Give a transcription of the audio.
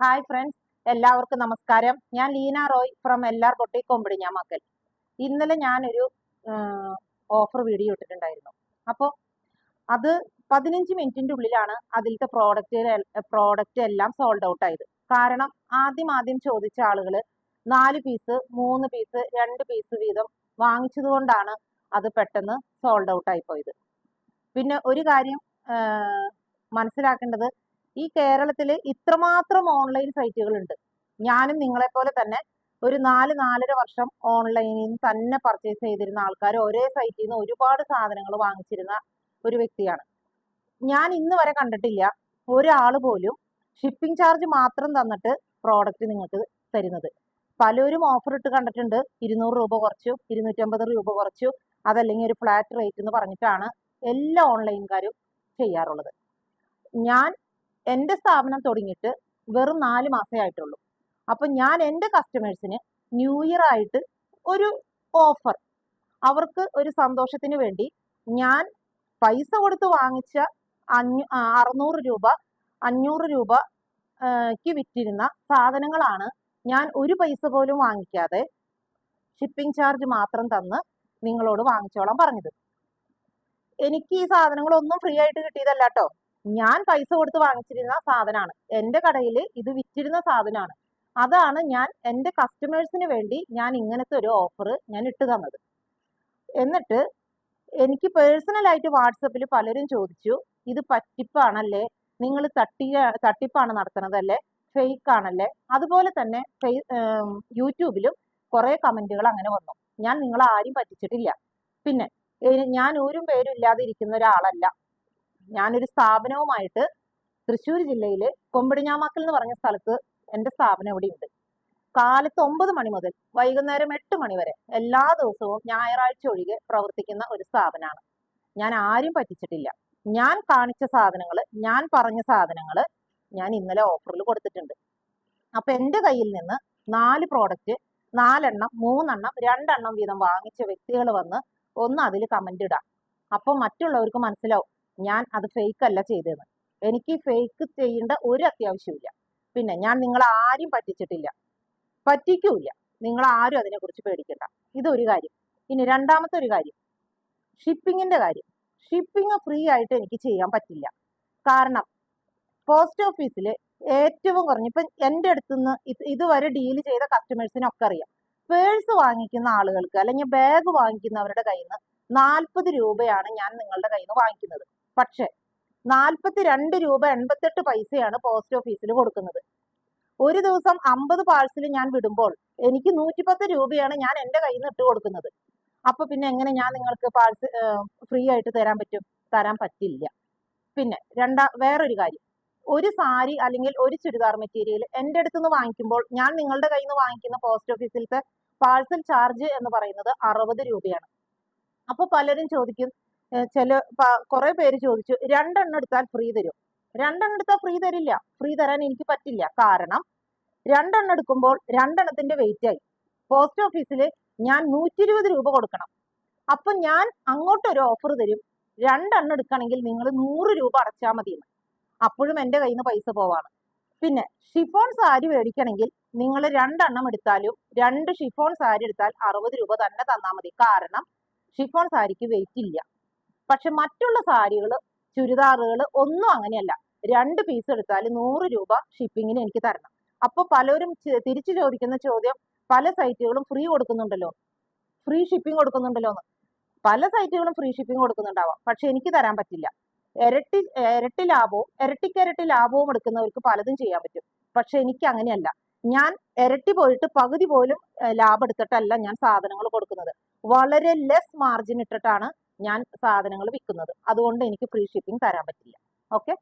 Hi friends എല്ലാവർക്കും നമസ്കാരം. ഞാൻ ലീന റോയ് ഫ്രം എല്ലാർ കൊട്ടി കൊമ്പിടിഞ്ഞാമക്കൽ. ഇന്നലെ ഞാനൊരു ഓഫർ വീഡിയോ ഇട്ടിട്ടുണ്ടായിരുന്നു. അപ്പോൾ അത് പതിനഞ്ച് മിനിറ്റിന്റെ ഉള്ളിലാണ് അതിലത്തെ പ്രോഡക്റ്റ് പ്രോഡക്റ്റ് എല്ലാം സോൾഡ് ഔട്ട് ആയത്. കാരണം ആദ്യം ആദ്യം ചോദിച്ച ആളുകൾ നാല് പീസ് മൂന്ന് പീസ് രണ്ട് പീസ് വീതം വാങ്ങിച്ചതുകൊണ്ടാണ് അത് പെട്ടെന്ന് സോൾഡ് ഔട്ട് ആയി പോയത്. പിന്നെ ഒരു കാര്യം മനസ്സിലാക്കേണ്ടത് ഈ കേരളത്തിൽ ഇത്രമാത്രം ഓൺലൈൻ സൈറ്റുകളുണ്ട് ഞാനും നിങ്ങളെപ്പോലെ തന്നെ ഒരു നാല് നാലര വർഷം ഓൺലൈനിൽ നിന്ന് തന്നെ പർച്ചേസ് ചെയ്തിരുന്ന ആൾക്കാർ ഒരേ സൈറ്റിൽ നിന്ന് ഒരുപാട് സാധനങ്ങൾ വാങ്ങിച്ചിരുന്ന ഒരു വ്യക്തിയാണ്. ഞാൻ ഇന്ന് വരെ കണ്ടിട്ടില്ല ഒരാൾ പോലും ഷിപ്പിംഗ് ചാർജ് മാത്രം തന്നിട്ട് പ്രോഡക്റ്റ് നിങ്ങൾക്ക് തരുന്നത്. പലരും ഓഫർ ഇട്ട് കണ്ടിട്ടുണ്ട് ഇരുന്നൂറ് രൂപ കുറച്ചു ഇരുന്നൂറ്റമ്പത് രൂപ കുറച്ചു അതല്ലെങ്കിൽ ഒരു ഫ്ലാറ്റ് റേറ്റ് എന്ന് പറഞ്ഞിട്ടാണ് എല്ലാ ഓൺലൈൻകാരും ചെയ്യാറുള്ളത്. ഞാൻ എന്റെ സ്ഥാപനം തുടങ്ങിയിട്ട് വെറും നാല് മാസമേ ആയിട്ടുള്ളൂ. അപ്പം ഞാൻ എന്റെ കസ്റ്റമേഴ്സിന് ന്യൂ ഇയർ ആയിട്ട് ഒരു ഓഫർ അവർക്ക് ഒരു സന്തോഷത്തിന് വേണ്ടി ഞാൻ പൈസ കൊടുത്ത് വാങ്ങിച്ച അഞ്ഞൂ അറുന്നൂറ് രൂപ അഞ്ഞൂറ് രൂപയ്ക്ക് ക്ക് വിറ്റിരുന്ന സാധനങ്ങളാണ് ഞാൻ ഒരു പൈസ പോലും വാങ്ങിക്കാതെ ഷിപ്പിംഗ് ചാർജ് മാത്രം തന്ന് നിങ്ങളോട് വാങ്ങിച്ചോളാം പറഞ്ഞത്. എനിക്ക് ഈ സാധനങ്ങളൊന്നും ഫ്രീ ആയിട്ട് കിട്ടിയതല്ല കേട്ടോ ഞാൻ പൈസ കൊടുത്ത് വാങ്ങിച്ചിരുന്ന സാധനമാണ് എന്റെ കടയിൽ ഇത് വിറ്റിരുന്ന സാധനമാണ് അതാണ് ഞാൻ എന്റെ കസ്റ്റമേഴ്സിന് വേണ്ടി ഞാൻ ഇങ്ങനത്തെ ഒരു ഓഫർ ഞാൻ ഇട്ട് തന്നത്. എന്നിട്ട് എനിക്ക് പേഴ്സണലായിട്ട് വാട്സപ്പിൽ പലരും ചോദിച്ചു ഇത് പറ്റിപ്പാണല്ലേ? നിങ്ങൾ തട്ടിയ തട്ടിപ്പാണ് നടത്തുന്നതല്ലേ? ഫേക്ക് ആണല്ലേ? അതുപോലെ തന്നെ യൂട്യൂബിലും കുറേ കമന്റുകൾ അങ്ങനെ വന്നു. ഞാൻ നിങ്ങളെ ആരും പറ്റിച്ചിട്ടില്ല. പിന്നെ ഞാൻ ഒരു പേരും ഇല്ലാതെ ഇരിക്കുന്ന ഒരാളല്ല. ഞാനൊരു സ്ഥാപനവുമായിട്ട് തൃശ്ശൂർ ജില്ലയിൽ കൊമ്പടിഞ്ഞാമാക്കൽ എന്ന് പറഞ്ഞ സ്ഥലത്ത് എന്റെ സ്ഥാപനം ഇവിടെയുണ്ട്. കാലത്ത് ഒമ്പത് മണി മുതൽ വൈകുന്നേരം എട്ട് മണി വരെ എല്ലാ ദിവസവും ഞായറാഴ്ച ഒഴികെ പ്രവർത്തിക്കുന്ന ഒരു സ്ഥാപനമാണ് ഞാൻ ആരും പറ്റിച്ചിട്ടില്ല. ഞാൻ കാണിച്ച സാധനങ്ങൾ ഞാൻ പറഞ്ഞ സാധനങ്ങൾ ഞാൻ ഇന്നലെ ഓഫറിൽ കൊടുത്തിട്ടുണ്ട്. അപ്പൊ എന്റെ കയ്യിൽ നിന്ന് നാല് പ്രോഡക്റ്റ് നാലെണ്ണം മൂന്നെണ്ണം രണ്ടെണ്ണം വീതം വാങ്ങിച്ച വ്യക്തികൾ വന്ന് ഒന്ന് അതിൽ കമന്റ് ഇടാം. അപ്പോൾ മറ്റുള്ളവർക്ക് മനസ്സിലാവും. ഞാൻ അത് ഫേക്ക് അല്ല ചെയ്തതെന്ന്. എനിക്ക് ഫേക്ക് ചെയ്യേണ്ട ഒരു അത്യാവശ്യമില്ല പിന്നെ ഞാൻ നിങ്ങളെ ആരും പറ്റിച്ചിട്ടില്ല. പറ്റിക്കൂല നിങ്ങൾ ആരും അതിനെക്കുറിച്ച് പേടിക്കണ്ട. ഇതൊരു കാര്യം. ഇനി രണ്ടാമത്തെ ഒരു കാര്യം. ഷിപ്പിങ്ങിന്റെ കാര്യം. ഷിപ്പിംഗ് ഫ്രീ ആയിട്ട് എനിക്ക് ചെയ്യാൻ പറ്റില്ല. കാരണം പോസ്റ്റ് ഓഫീസിൽ ഏറ്റവും കുറഞ്ഞ ഇപ്പം എന്റെ അടുത്ത് നിന്ന് ഇത് ഇതുവരെ ഡീൽ ചെയ്ത കസ്റ്റമേഴ്സിനൊക്കെ അറിയാം. പേഴ്സ് വാങ്ങിക്കുന്ന ആളുകൾക്ക് അല്ലെങ്കിൽ ബാഗ് വാങ്ങിക്കുന്നവരുടെ കയ്യിൽ നിന്ന് നാൽപ്പത് രൂപയാണ് ഞാൻ നിങ്ങളുടെ കയ്യിൽ നിന്ന് വാങ്ങിക്കുന്നത്. പക്ഷേ നാൽപ്പത്തി രണ്ട് രൂപ എൺപത്തെട്ട് പൈസയാണ് പോസ്റ്റ് ഓഫീസിൽ കൊടുക്കുന്നത്. ഒരു ദിവസം അമ്പത് പാഴ്സൽ ഞാൻ വിടുമ്പോൾ എനിക്ക് നൂറ്റിപ്പത്ത് രൂപയാണ് ഞാൻ എന്റെ കയ്യിൽ നിന്ന് ഇട്ട് കൊടുക്കുന്നത്. അപ്പൊ പിന്നെ എങ്ങനെ ഞാൻ നിങ്ങൾക്ക് പാഴ്സൽ ഫ്രീ ആയിട്ട് തരാൻ പറ്റും? തരാൻ പറ്റില്ല. പിന്നെ രണ്ടാ വേറൊരു കാര്യം. ഒരു സാരി അല്ലെങ്കിൽ ഒരു ചുരിദാർ മെറ്റീരിയൽ എന്റെ അടുത്ത് നിന്ന് വാങ്ങിക്കുമ്പോൾ ഞാൻ നിങ്ങളുടെ കയ്യിൽ നിന്ന് വാങ്ങിക്കുന്ന പോസ്റ്റ് ഓഫീസിലത്തെ പാഴ്സൽ ചാർജ് എന്ന് പറയുന്നത് അറുപത് രൂപയാണ്. അപ്പൊ പലരും ചോദിക്കും ചില കുറേ പേര് ചോദിച്ചു രണ്ടെണ്ണം എടുത്താൽ ഫ്രീ തരും. രണ്ടെണ്ണം എടുത്താൽ ഫ്രീ തരില്ല. ഫ്രീ തരാൻ എനിക്ക് പറ്റില്ല. കാരണം രണ്ടെണ്ണം എടുക്കുമ്പോൾ രണ്ടെണ്ണത്തിന്റെ വെയിറ്റ് ആയി. പോസ്റ്റ് ഓഫീസിൽ ഞാൻ നൂറ്റി ഇരുപത് രൂപ കൊടുക്കണം. അപ്പൊ ഞാൻ അങ്ങോട്ട് ഒരു ഓഫർ തരും. രണ്ടെണ്ണം എടുക്കണമെങ്കിൽ നിങ്ങൾ നൂറ് രൂപ അടച്ചാൽ മതി അപ്പോഴും എന്റെ കയ്യിൽ നിന്ന് പൈസ പോവാണ്. പിന്നെ ഷിഫോൺ സാരി മേടിക്കണമെങ്കിൽ നിങ്ങൾ രണ്ടെണ്ണം എടുത്താലും രണ്ട് ഷിഫോൺ സാരി എടുത്താൽ അറുപത് രൂപ തന്നെ തന്നാൽ മതി. കാരണം ഷിഫോൺ സാരിക്ക് വെയിറ്റ് ഇല്ല. പക്ഷെ മറ്റുള്ള സാരികൾ ചുരിദാറുകൾ ഒന്നും അങ്ങനെയല്ല. രണ്ട് പീസ് എടുത്താൽ നൂറ് രൂപ ഷിപ്പിങ്ങിന് എനിക്ക് തരണം. അപ്പൊ പലരും തിരിച്ചു ചോദിക്കുന്ന ചോദ്യം പല സൈറ്റുകളും ഫ്രീ കൊടുക്കുന്നുണ്ടല്ലോ? ഫ്രീ ഷിപ്പിംഗ് കൊടുക്കുന്നുണ്ടല്ലോ എന്ന് പല സൈറ്റുകളും ഫ്രീ ഷിപ്പിംഗ് കൊടുക്കുന്നുണ്ടാവാം. പക്ഷെ എനിക്ക് തരാൻ പറ്റില്ല. ഇരട്ടി ഇരട്ടി ലാഭവും ഇരട്ടിക്കരട്ടി ലാഭവും എടുക്കുന്നവർക്ക് പലതും ചെയ്യാൻ പറ്റും. പക്ഷെ എനിക്ക് അങ്ങനെയല്ല. ഞാൻ ഇരട്ടി പോയിട്ട് പകുതി പോലും ലാഭം എടുത്തിട്ടല്ല ഞാൻ സാധനങ്ങൾ കൊടുക്കുന്നത്. വളരെ ലെസ് മാർജിൻ ഇട്ടിട്ടാണ് ഞാൻ സാധനങ്ങൾ വിൽക്കുന്നത് അതുകൊണ്ട് എനിക്ക് ഫ്രീ ഷിപ്പിംഗ് തരാൻ പറ്റില്ല. ഓക്കെ